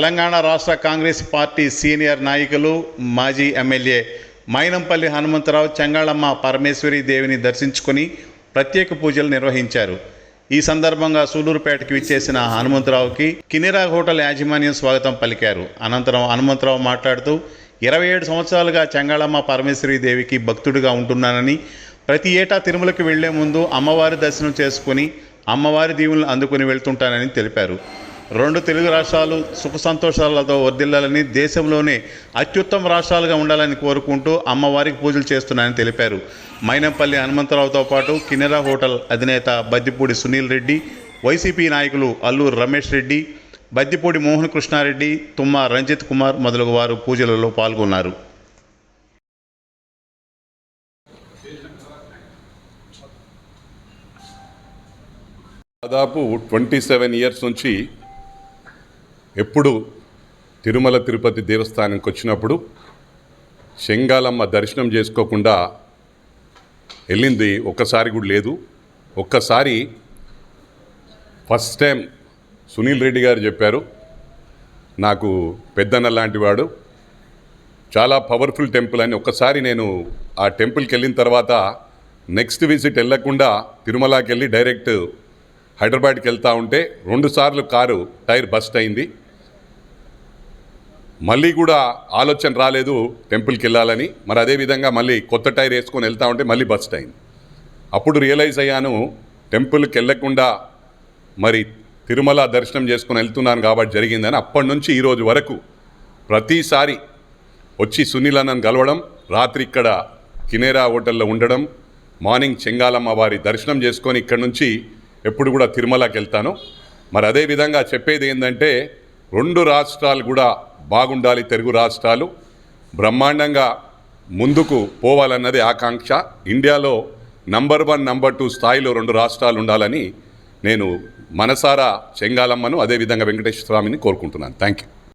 తెలంగాణ రాష్ట్ర Congress party senior నాయకులు మాజీ ఎమ్మెల్యే మైనంపల్లి హనుమంతరావు చెంగాళమ్మ పరమేశ్వరి దేవిని దర్శించుకుని ప్రత్యేక పూజలు నిర్వహించారు. ఈ సందర్భంగా సూలూరుపేటకి విచ్చేసిన హనుమంతరావుకి కినిరా హోటల్ యాజమాన్యం స్వాగతం పలికారు. అనంతరం హనుమంతరావు మాట్లాడుతూ ఇరవై ఏడు సంవత్సరాలుగా చెంగాళమ్మ పరమేశ్వరి దేవికి భక్తుడిగా ఉంటున్నానని ప్రతి ఏటా తిరుమలకి వెళ్ళే ముందు అమ్మవారి దర్శనం చేసుకుని అమ్మవారి దీవులను అందుకుని వెళ్తుంటానని తెలిపారు. రెండు తెలుగు రాష్ట్రాలు సుఖ సంతోషాలతో వర్దిల్లాలని దేశంలోనే అత్యుత్తమ రాష్ట్రాలుగా ఉండాలని కోరుకుంటూ అమ్మవారికి పూజలు చేస్తున్నానని తెలిపారు. మైనంపల్లి హనుమంతరావుతో పాటు కినెరా హోటల్ అధినేత బద్దిపూడి సునీల్ రెడ్డి వైసీపీ నాయకులు అల్లూరు రమేష్ రెడ్డి బద్దిపూడి మోహన్ కృష్ణారెడ్డి తుమ్మ రంజిత్ కుమార్ మొదలగు వారు పూజలలో పాల్గొన్నారు. దాదాపు ట్వంటీ సెవెన్ ఇయర్స్ నుంచి ఎప్పుడు తిరుమల తిరుపతి దేవస్థానంకి వచ్చినప్పుడు శంగాలమ్మ దర్శనం చేసుకోకుండా వెళ్ళింది. ఒక్కసారి కూడా లేదు. ఒక్కసారి ఫస్ట్ టైం సునీల్ రెడ్డి గారు చెప్పారు నాకు పెద్దన్న లాంటి వాడు చాలా పవర్ఫుల్ టెంపుల్ అని ఒక్కసారి నేను ఆ టెంపుల్కి వెళ్ళిన తర్వాత నెక్స్ట్ విజిట్ వెళ్ళకుండా తిరుమలకి వెళ్ళి డైరెక్ట్ హైదరాబాద్కి వెళ్తూ ఉంటే రెండుసార్లు కారు టైర్ బస్ట్ అయింది. మళ్ళీ కూడా ఆలోచన రాలేదు టెంపుల్కి వెళ్ళాలని. మరి అదేవిధంగా మళ్ళీ కొత్త టైర్ వేసుకొని వెళ్తా ఉంటే మళ్ళీ బస్ట్ అయింది. అప్పుడు రియలైజ్ అయ్యాను టెంపుల్కి వెళ్ళకుండా మరి తిరుమల దర్శనం చేసుకుని వెళ్తున్నాను కాబట్టి జరిగిందని అప్పటి నుంచి ఈరోజు వరకు ప్రతిసారి వచ్చి సునీల్ అన్నను కలవడం రాత్రి ఇక్కడ కినేరా హోటల్లో ఉండడం మార్నింగ్ చెంగాలమ్మ వారి దర్శనం చేసుకొని ఇక్కడ నుంచి ఎప్పుడు కూడా తిరుమలకి వెళ్తాను. మరి అదే విధంగా చెప్పేది ఏంటంటే రెండు రాష్ట్రాలు కూడా బాగుండాలి తెలుగు రాష్ట్రాలు. బ్రహ్మాండంగా ముందుకు పోవాలన్నది ఆకాంక్ష. ఇండియాలో నంబర్ వన్ నంబర్ టూ స్థాయిలో రెండు రాష్ట్రాలు ఉండాలని నేను మనసారా చెంగాలమ్మను అదేవిధంగా వెంకటేశ్వర స్వామిని కోరుకుంటున్నాను. Thank you